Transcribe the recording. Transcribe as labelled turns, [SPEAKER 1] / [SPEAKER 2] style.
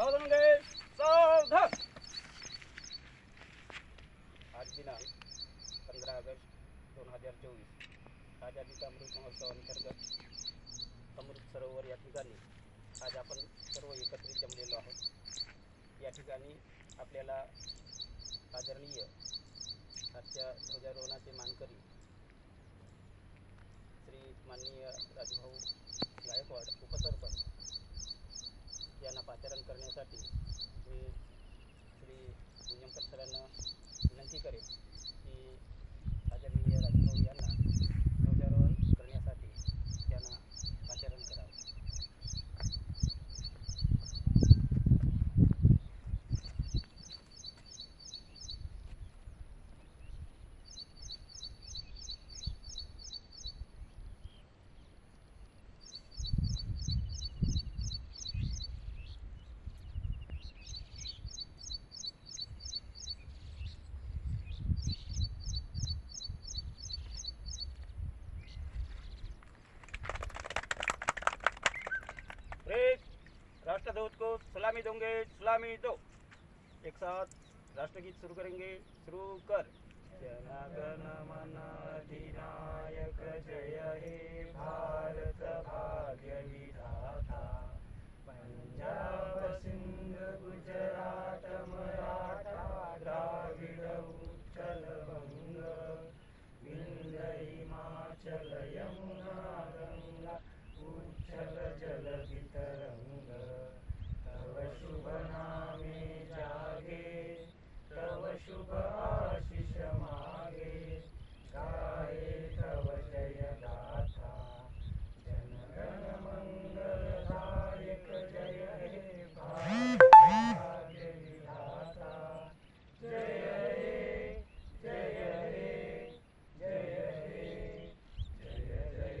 [SPEAKER 1] सावधान गे सावधान आज दिनांक पंधरा ऑगस्ट दोन हजार चोवीस आजादीचा अमृत महोत्सवांतर्गत अमृत सरोवर या ठिकाणी आज आपण सर्व एकत्रित जमलेलो आहोत या ठिकाणी आपल्याला आदरणीय आजच्या ध्वजारोहणाचे मानकरी श्री माननीय राजभाऊ गायकवाड उपसरपंच. यांना पाचारण करण्यासाठी मी श्री नियमकर सरांना राष्ट्रदूत को सलामी दोगे सलामी दो। एक साथ राष्ट्रगीत शुरू करेंगे। शुरू कर। जनगण मन अधिनायक जय हे भारत भाग्य विधाता। पंजाब सिंध गुजरात मराठा द्राविड उत्कल बंग। विंद हिमाचल यमुना गंगा उच्छल जल वितरंग तव शुभ नामे जागे तव शुभ आशिष मागे गाये तव जय गाथा जनगण मंगलदायक जय हे भारत भाग्य विधाता जय हे जय हे जय हे जय जय